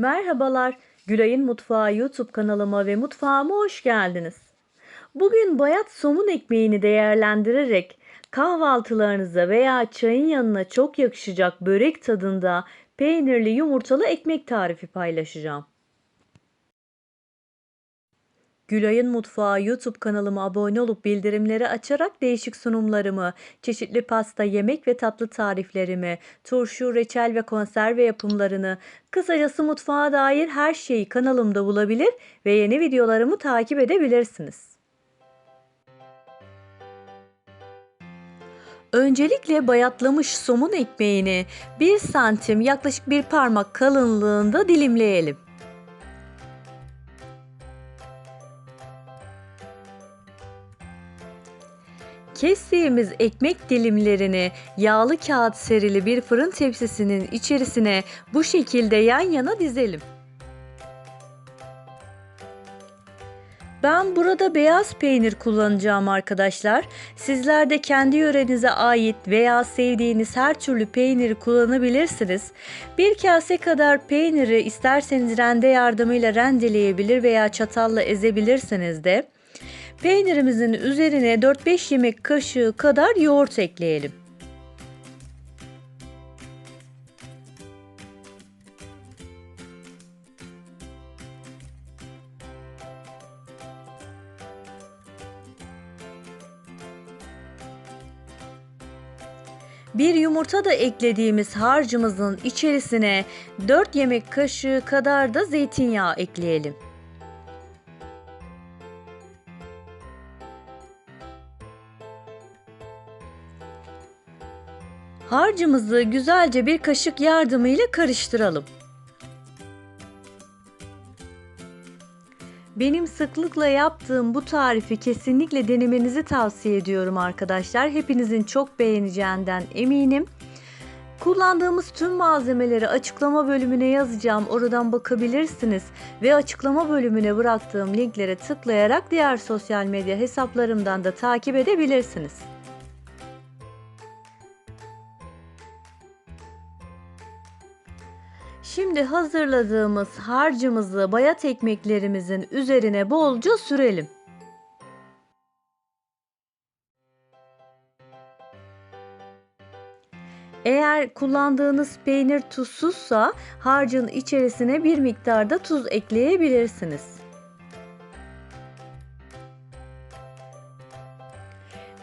Merhabalar, Gülay'ın Mutfağı YouTube kanalıma ve mutfağıma hoş geldiniz. Bugün bayat somun ekmeğini değerlendirerek kahvaltılarınıza veya çayın yanına çok yakışacak börek tadında peynirli yumurtalı ekmek tarifi paylaşacağım. Gülay'ın Mutfağı YouTube kanalıma abone olup bildirimleri açarak değişik sunumlarımı, çeşitli pasta, yemek ve tatlı tariflerimi, turşu, reçel ve konserve yapımlarını, kısacası mutfağa dair her şeyi kanalımda bulabilir ve yeni videolarımı takip edebilirsiniz. Öncelikle bayatlamış somun ekmeğini 1 santim yaklaşık bir parmak kalınlığında dilimleyelim. Kestiğimiz ekmek dilimlerini yağlı kağıt serili bir fırın tepsisinin içerisine bu şekilde yan yana dizelim. Ben burada beyaz peynir kullanacağım arkadaşlar. Sizler de kendi yörenize ait veya sevdiğiniz her türlü peyniri kullanabilirsiniz. Bir kase kadar peyniri isterseniz rende yardımıyla rendeleyebilir veya çatalla ezebilirsiniz de. Peynirimizin üzerine 4-5 yemek kaşığı kadar yoğurt ekleyelim. Bir yumurta da eklediğimiz harcımızın içerisine 4 yemek kaşığı kadar da zeytinyağı ekleyelim. Harcımızı güzelce bir kaşık yardımıyla karıştıralım. Benim sıklıkla yaptığım bu tarifi kesinlikle denemenizi tavsiye ediyorum arkadaşlar. Hepinizin çok beğeneceğinden eminim. Kullandığımız tüm malzemeleri açıklama bölümüne yazacağım. Oradan bakabilirsiniz ve açıklama bölümüne bıraktığım linklere tıklayarak diğer sosyal medya hesaplarımdan da takip edebilirsiniz. Şimdi hazırladığımız harcımızı bayat ekmeklerimizin üzerine bolca sürelim. Eğer kullandığınız peynir tuzsuzsa harcın içerisine bir miktar da tuz ekleyebilirsiniz.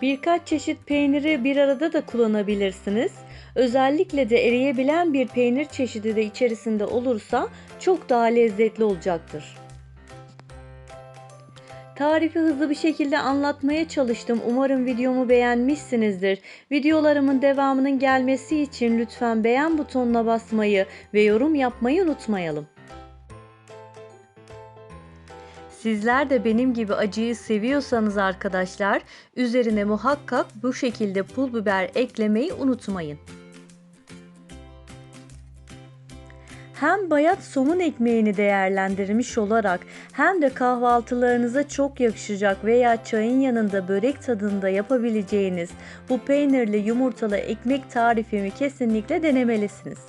Birkaç çeşit peyniri bir arada da kullanabilirsiniz. Özellikle de eriyebilen bir peynir çeşidi de içerisinde olursa çok daha lezzetli olacaktır. Tarifi hızlı bir şekilde anlatmaya çalıştım. Umarım videomu beğenmişsinizdir. Videolarımın devamının gelmesi için lütfen beğen butonuna basmayı ve yorum yapmayı unutmayalım. Sizler de benim gibi acıyı seviyorsanız arkadaşlar üzerine muhakkak bu şekilde pul biber eklemeyi unutmayın. Hem bayat somun ekmeğini değerlendirmiş olarak hem de kahvaltılarınıza çok yakışacak veya çayın yanında börek tadında yapabileceğiniz bu peynirli yumurtalı ekmek tarifimi kesinlikle denemelisiniz.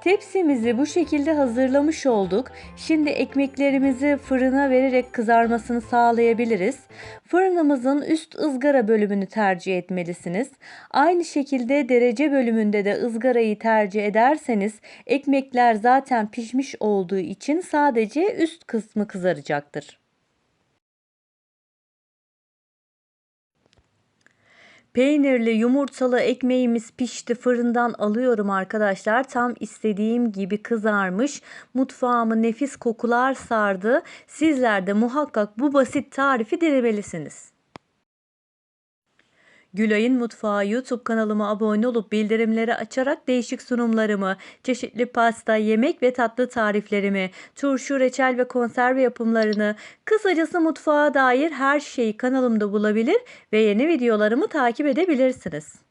Tepsimizi bu şekilde hazırlamış olduk. Şimdi ekmeklerimizi fırına vererek kızarmasını sağlayabiliriz. Fırınımızın üst ızgara bölümünü tercih etmelisiniz. Aynı şekilde derece bölümünde de ızgarayı tercih ederseniz ekmekler zaten pişmiş olduğu için sadece üst kısmı kızaracaktır. Peynirli yumurtalı ekmeğimiz pişti. Fırından alıyorum arkadaşlar. Tam istediğim gibi kızarmış. Mutfağımı nefis kokular sardı. Sizler de muhakkak bu basit tarifi denemelisiniz. Gülay'ın Mutfağı YouTube kanalıma abone olup bildirimleri açarak değişik sunumlarımı, çeşitli pasta, yemek ve tatlı tariflerimi, turşu, reçel ve konserve yapımlarını, kısacası mutfağa dair her şeyi kanalımda bulabilir ve yeni videolarımı takip edebilirsiniz.